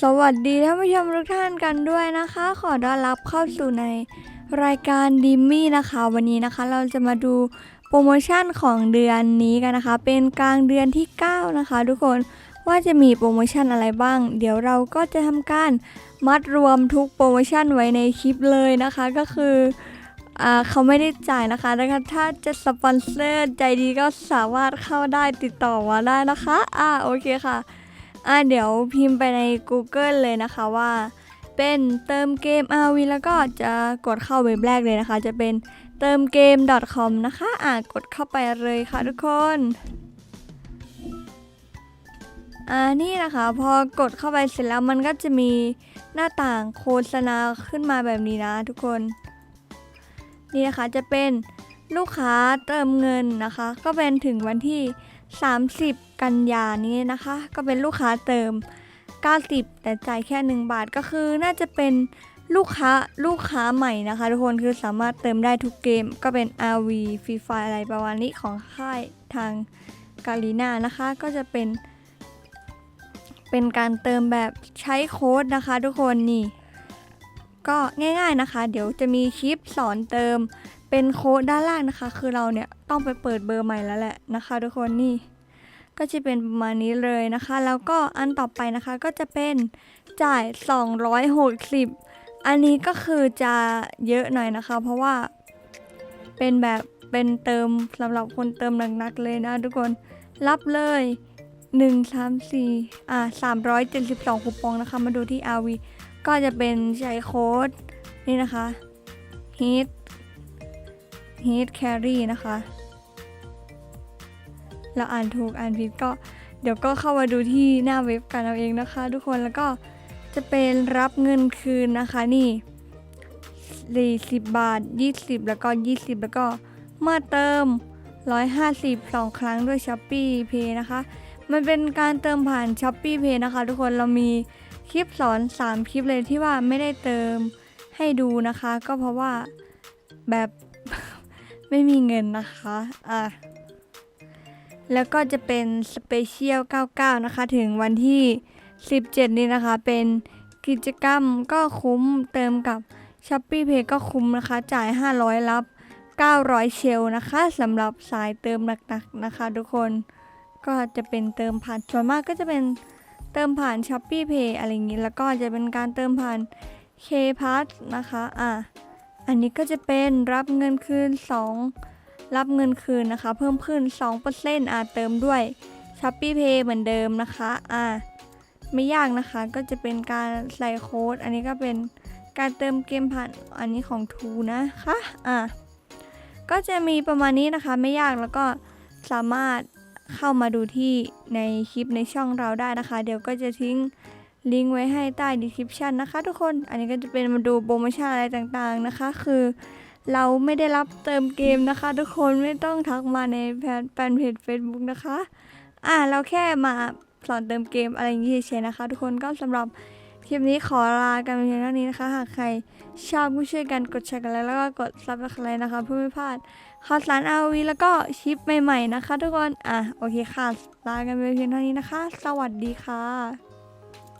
สวัสดีท่านผู้ชมทุกท่านกันด้วยนะคะ ขอต้อนรับเข้าสู่ในรายการดิมมี่นะคะ วันนี้นะคะเราจะมาดูโปรโมชั่นของเดือนนี้กันนะคะ เป็นกลางเดือนที่ 9 นะคะ ทุกคนว่าจะมีโปรโมชั่นอะไรบ้าง เดี๋ยวเราก็จะทำการมัดรวมทุกโปรโมชั่นไว้ในคลิปเลยนะคะก็คืออ่าเขาไม่ได้จ่ายนะคะนะคะ ถ้าจะสปอนเซอร์ใจดีก็สามารถเข้าได้ติดต่อมาได้นะคะ อ่าโอเคค่ะ อะเดี๋ยวพิมพ์ไปใน Google เลยนะคะว่า เป็นเติมเกม RV แล้วก็จะกดเข้าเว็บแรกเลยนะคะ จะเป็นเติมเกม .com นะคะอะกดเข้าไปเลยค่ะทุกคนอ่านี่นะคะพอกดเข้าไปเสร็จแล้วมันก็จะมีหน้าต่างโฆษณาขึ้นมาแบบนี้นะทุกคน นี่นะคะจะเป็นลูกค้าเติมเงินนะคะ ก็เป็นถึงวันที่ 30 กันยานี้นะคะ ก็เป็นลูกค้าเติม 90 แต่จ่ายแค่ 1 บาทก็คือน่าจะเป็นลูกค้าลูกค้าใหม่นะคะ ทุกคนคือสามารถเติมได้ทุกเกม ก็เป็น RV Free Fire อะไรประมาณนี้ของค่ายทางกาลีนานะคะ ก็จะเป็น เป็นการเติมแบบใช้โค้ดนะคะ ทุกคนนี่ ก็ง่ายๆนะคะ เดี๋ยวจะมีคลิปสอนเติมเป็นโค้ดด้านล่างนะคะ คือเราเนี่ยต้องไปเปิดเบอร์ใหม่แล้วแหละนะคะ ทุกคนนี่ ก็จะเป็นประมาณนี้เลยนะคะ แล้วก็อันต่อไปนะคะก็จะเป็นจ่าย 260 อันนี้ก็คือจะเยอะหน่อยนะคะ เพราะว่าเป็นแบบเป็นเติมสำหรับคนเติมหนักๆเลยนะทุกคนรับเลย1 3 4อ่า372คูปองนะคะ มาดูที่ RV ก็จะเป็นใช้โค้ดนี่นะคะ hit hit carry นะคะ เราอ่านถูกอ่านผิดก็ เดี๋ยวก็เข้ามาดูที่หน้าเว็บกันเอาเองนะคะ ทุกคนแล้วก็จะเป็นรับเงินคืนนะคะนี่40 บาท 20 แล้วก็ 20 แล้วก็เมื่อเติม 150 2 ครั้งด้วย s h อ p e e Pay นะคะ มันเป็นการเติมผ่าน s h อ p e e Pay นะคะ ทุกคนเรามีคลิปสอน 3 คลิปเลยที่ว่าไม่ได้เติมให้ดูนะคะ ก็เพราะว่าแบบ ไม่มีเงินนะคะ อะ แล้วก็จะเป็นสเปเชียล 99 นะคะ ถึงวันที่ 17 นี้นะคะ เป็นกิจกรรมก็คุ้มเติมกับ s h อ p e e Pay ก็คุ้มนะคะ จ่าย 500 รับ 900 เชลนะคะสำหรับสายเติมหนักๆนะคะ ทุกคนก็จะเป็นเติมผ่านส่วนมากก็จะเป็นเติมผ่าน s h อ p e e Pay อะไรอย่างนี้ แล้วก็จะเป็นการเติมผ่าน K p a s นะคะ อะ อันนี้ก็จะเป็นรับเงินคืน 2 รับเงินคืนนะคะ เพิ่มขึ้น 2%อาเติมด้วย s h อ p e e Pay เหมือนเดิมนะคะอ่าไม่ยากนะคะก็จะเป็นการใส่โค้ด อันนี้ก็เป็นการเติมเกมผ่านอันนี้ของทูนะคะอ่าก็จะมีประมาณนี้นะคะไม่ยากแล้วก็สามารถเข้ามาดูที่ในคลิปในช่องเราได้นะคะ เดี๋ยวก็จะทิ้งลิงก์ไว้ให้ใต้ description นะคะทุกคน อันนี้ก็จะเป็นมาดูโปรโมชั่นอะไรต่างๆนะคะ คือ เราไม่ได้รับเติมเกมนะคะ ทุกคนไม่ต้องทักมาในแฟนเพจ Facebook นะคะ อ่าเราแค่มาสอนเติมเกมอะไรอย่างนี้เฉยๆนะคะ ทุกคนก็สำหรับคลิปนี้ขอลากันเพียงเท่านี้นะคะ หากใครชอบก็ช่วยกันกดแชร์กันแล้วแล้วก็กดซับสไครต์นะคะ เพื่อไม่พลาดข่าวสารอาวีแล้วก็คลิปใหม่ๆนะคะ ทุกคน อะโอเคค่ะลากันไปเพียงเท่านี้นะคะ สวัสดีค่ะ